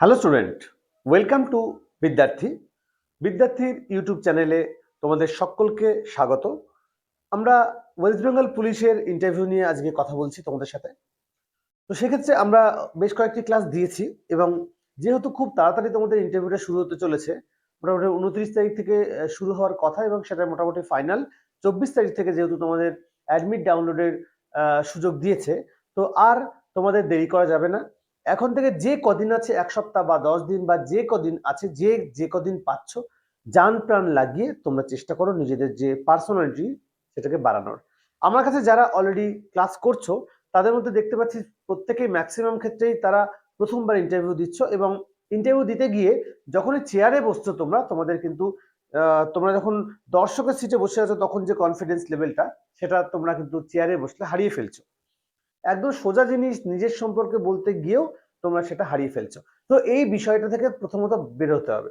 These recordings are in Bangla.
Hello student welcome to Vidyarthi বিদ্যার্থীর YouTube চ্যানেলে তোমাদের সকলকে স্বাগত। আমরা ওয়েস্ট বেঙ্গল পুলিশের ইন্টারভিউ নিয়ে আজকে কথা বলছি তোমাদের সাথে। তো সেক্ষেত্রে আমরা বেশ কয়েকটি ক্লাস দিয়েছি এবং যেহেতু খুব তাড়াতাড়ি তোমাদের ইন্টারভিউটা শুরু হতে চলেছে, মোটামুটি উনত্রিশ তারিখ থেকে শুরু হওয়ার কথা এবং সেটা মোটামুটি ফাইনাল চব্বিশ তারিখ থেকে যেহেতু তোমাদের অ্যাডমিট ডাউনলোডের সুযোগ দিয়েছে, তো আর তোমাদের দেরি করা যাবে না। এখন থেকে যে কদিন আছে, এক সপ্তাহ বা দশ দিন বা যে কদিন আছে, যে যে কদিন পাচ্ছ, যান প্রাণ লাগিয়ে তোমরা চেষ্টা করো নিজেদের যে পার্সোনালিটি সেটাকে বাড়ানোর। আমার কাছে যারা অলরেডি ক্লাস করছ, তাদের মধ্যে দেখতে পাচ্ছি প্রত্যেকেই ম্যাক্সিমাম ক্ষেত্রেই তারা প্রথমবার ইন্টারভিউ দিচ্ছ এবং ইন্টারভিউ দিতে গিয়ে যখনই চেয়ারে বসছো তোমরা, তোমাদের কিন্তু তোমরা যখন দর্শকের সিটে বসে আছো তখন যে কনফিডেন্স লেভেলটা সেটা তোমরা কিন্তু চেয়ারে বসলে হারিয়ে ফেলছো। একদম সোজা জিনিস নিজের সম্পর্কে বলতে গিয়েও তোমরা সেটা হারিয়ে ফেলছো। তো এই বিষয়টা থেকে প্রথমত বেরোতে হবে।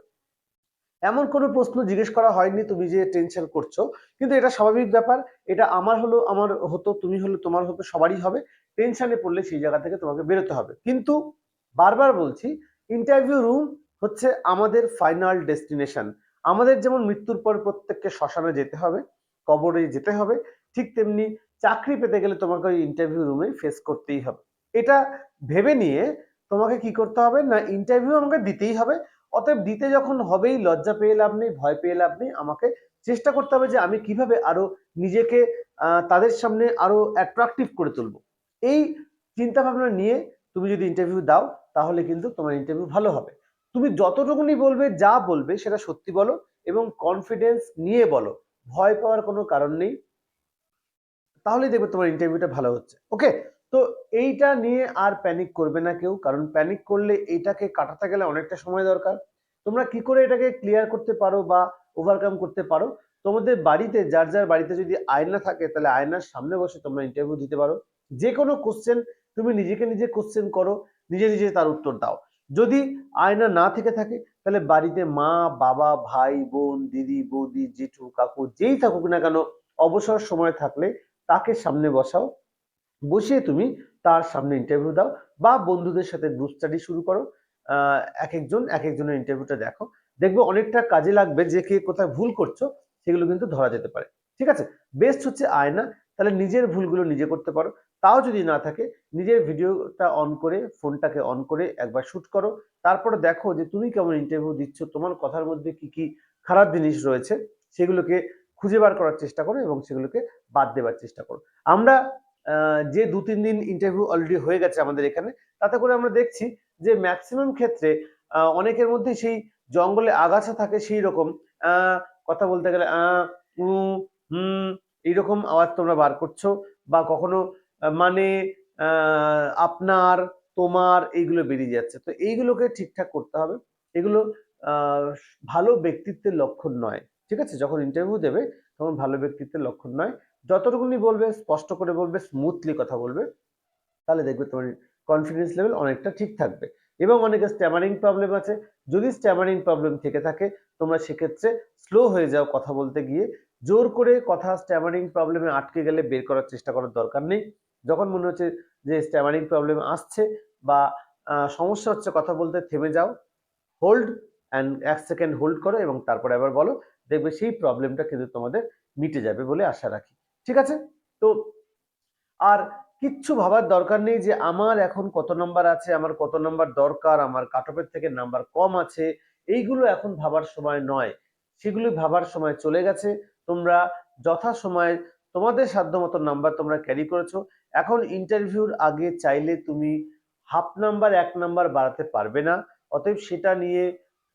এমন কোনো প্রশ্ন জিজ্ঞেস করা হয়নি, তুমি যে টেনশন করছ, কিন্তু এটা স্বাভাবিক ব্যাপার। এটা আমার হলো, আমার হতো, তুমি হলো তোমার হতো, সবারই হবে। টেনশনে পড়লে সেই জায়গা থেকে তোমাকে বেরোতে হবে। কিন্তু বারবার বলছি ইন্টারভিউ রুম হচ্ছে আমাদের ফাইনাল ডেস্টিনেশন আমাদের যেমন মৃত্যুর পর প্রত্যেককে শ্মশানে যেতে হবে, কবরে যেতে হবে, ঠিক তেমনি চাকরি পেতে গেলে তোমাকে ওই ইন্টারভিউ রুমে ফেস করতেই হবে। এটা ভেবে নিয়ে তোমাকে কি করতে হবে না ইন্টারভিউ আমাকে দিতেই হবে, অতএব দিতে যখন হবেই লজ্জা পেয়ে লাভ নেই, ভয় পেয়ে লাভ নেই, আমাকে চেষ্টা করতে হবে যে আমি কীভাবে আরও নিজেকে তাদের সামনে আরও অ্যাট্রাকটিভ করে তুলবো। এই চিন্তা ভাবনা নিয়ে তুমি যদি ইন্টারভিউ দাও, তাহলে কিন্তু তোমার ইন্টারভিউ ভালো হবে। তুমি যতটুকুনি বলবে, যা বলবে সেটা সত্যি বলো এবং কনফিডেন্স নিয়ে বলো। ভয় পাওয়ার কোনো কারণ নেই। তাহলেই দেখবে তোমার ইন্টারভিউটা ভালো হচ্ছে। ওকে তো এইটা নিয়ে আর প্যানিক করবে না কেউ, কারণ প্যানিক করলে এইটাকে কাটাতে গেলে অনেকটা সময় দরকার। তোমরা কি করে এটাকে ক্লিয়ার করতে পারো বা ওভারকাম করতে পারো? তোমাদের বাড়িতে, যার যার বাড়িতে যদি আয়না থাকে, তাহলে আয়নার সামনে বসে তোমরা ইন্টারভিউ দিতে পারো। যে কোনো কোশ্চেন তুমি নিজেকে নিজে কোশ্চেন করো, নিজে নিজে তার উত্তর দাও। যদি আয়না না থেকে থাকে, তাহলে বাড়িতে মা, বাবা, ভাই, বোন, দিদি, বৌদি, জেঠু, কাকু, যেই থাকুক না কেন, অবসর সময় থাকলে তাকে সামনে বসাও। বসিয়ে তুমি তার সামনে ইন্টারভিউ দাও বা বন্ধুদের সাথে গ্রুপ স্টাডি শুরু করো। এক একজন এক একজনের ইন্টারভিউটা দেখো। দেখবে অনেকটা কাজে লাগবে যে কে কোথায় ভুল করছ, সেগুলো কিন্তু ধরা যেতে পারে। ঠিক আছে? বেস্ট হচ্ছে আয়না। তাহলে নিজের ভুলগুলো নিজে করতে পারো। তাও যদি না থাকে, নিজের ভিডিওটা অন করে, ফোনটাকে অন করে একবার শুট করো। তারপরে দেখো যে তুমি কেমন ইন্টারভিউ দিচ্ছ, তোমার কথার মধ্যে কি কি খারাপ জিনিস রয়েছে, সেগুলোকে খুঁজে বার করার চেষ্টা করো এবং সেগুলোকে বাদ দেবার চেষ্টা করো। আমরা যে দু তিন দিন ইন্টারভিউ অলরেডি হয়ে গেছে আমাদের এখানে, তাতে করে আমরা দেখছি যে ম্যাক্সিমাম ক্ষেত্রে অনেকের মধ্যে সেই জঙ্গলে আগাছা থাকে সেই রকম কথা বলতে গেলে হুম, এইরকম আওয়াজ তোমরা বার করছ বা কখনো মানে আপনার, তোমার এইগুলো বেরিয়ে যাচ্ছে। তো এইগুলোকে ঠিকঠাক করতে হবে। এগুলো ভালো ব্যক্তিত্বের লক্ষণ নয়। ঠিক আছে? যখন ইন্টারভিউ দেবে, তখন ভালো ব্যক্তিত্বের লক্ষণ নয়। যতটুকুনি বলবে, স্পষ্ট করে বলবে স্মুথলি কথা বলবে, তাহলে দেখবে তোমার কনফিডেন্স লেভেল অনেকটা ঠিক থাকবে। এবং অনেকের স্ট্যামারিং প্রবলেম আছে। যদি স্ট্যামারিং প্রবলেম থেকে থাকে, তোমরা সেক্ষেত্রে স্লো হয়ে যাও কথা বলতে গিয়ে। জোর করে কথা স্ট্যামারিং প্রবলেমে আটকে গেলে বের করার চেষ্টা করার দরকার নেই। যখন মনে হচ্ছে যে স্ট্যামারিং প্রবলেম আসছে বা সমস্যা হচ্ছে কথা বলতে, থেমে যাও। হোল্ড অ্যান্ড এক সেকেন্ড হোল্ড করো এবং তারপরে আবার বলো, দেখবে সেই প্রবলেমটা কিন্তু তোমাদের মিটে যাবে বলে আশা রাখি। ঠিক আছে? তো আর কিচ্ছু ভাবার দরকার নেই যে আমার এখন কত নাম্বার আছে, আমার কত নাম্বার দরকার, আমার কাটঅফের থেকে নাম্বার কম আছে, এইগুলো এখন ভাবার সময় নয়। সেগুলো ভাবার সময় চলে গেছে। তোমরা যথা সময় তোমাদের সাধ্য মতো নাম্বার তোমরা ক্যারি করেছ। এখন ইন্টারভিউর আগে চাইলে তুমি হাফ নাম্বার এক নাম্বার বাড়াতে পারবে না। অতএব সেটা নিয়ে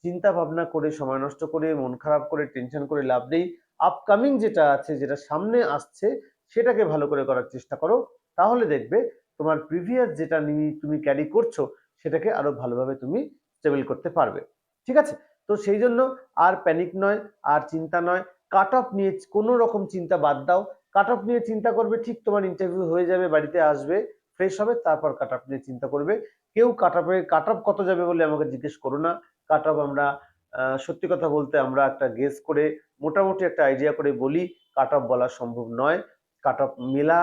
চিন্তা ভাবনা করে, সময় নষ্ট করে, মন খারাপ করে টেনশন করে লাভ নেই। আপকামিং যেটা আছে, যেটা সামনে আসছে, সেটাকে ভালো করে করার চেষ্টা করো। তাহলে দেখবে তোমার প্রিভিয়াস যেটা নিয়ে তুমি ক্যারি করছ, সেটাকে আরও ভালোভাবে তুমি স্টেবল করতে পারবে। ঠিক আছে? তো সেই জন্য আর প্যানিক নয়, আর চিন্তা নয়। কাট অফ নিয়ে কোনো রকম চিন্তা বাদ দাও। কাট অফ নিয়ে চিন্তা করবে, ঠিক তোমার ইন্টারভিউ হয়ে যাবে, বাড়িতে আসবে ফ্রেশ হবে, তারপর কাট অফ নিয়ে চিন্তা করবে। কেউ কাট অফে কাট অফ কত যাবে বলে আমাকে জিজ্ঞেস করো না। কাট অফ আমরা সত্যি কথা বলতে আমরা একটা গেস করে, মোটামুটি একটা আইডিয়া করে বলি, কাট অফ বলা সম্ভব নয়। কাট অফ মেলা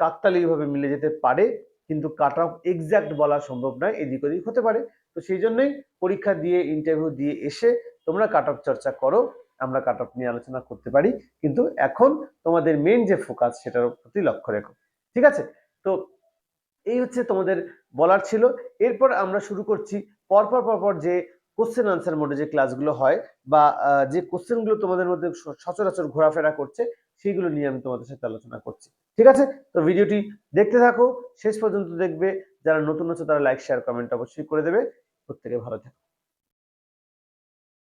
কাকতালীয়ভাবে মিলে যেতে পারে, কিন্তু কাট অফ এক্সাক্ট বলা সম্ভব নয়, এদিক ওদিক হতে পারে। তো সেই জন্যই পরীক্ষা দিয়ে ইন্টারভিউ দিয়ে এসে তোমরা কাট অফ চর্চা করো, আমরা কাট অফ নিয়ে আলোচনা করতে পারি। কিন্তু এখন তোমাদের মেন যে ফোকাস সেটার প্রতি লক্ষ্য রেখো। ঠিক আছে? তো এই হচ্ছে তোমাদের বলার ছিল। এরপর আমরা শুরু করছি, পরপর পরপর যে কোশ্চেন আনসার মোডে যে ক্লাসগুলো হয় বা যে কোশ্চেনগুলো তোমাদের মধ্যে সচরাচর ঘোরাফেরা করছে সেইগুলো নিয়ে আমি তোমাদের সাথে আলোচনা করছি। ঠিক আছে? তো ভিডিওটি দেখতে থাকো, শেষ পর্যন্ত দেখবে, যারা নতুন আছে তারা লাইক শেয়ার কমেন্ট অবশ্যই করে দেবে। প্রত্যেকে ভালো থাকো।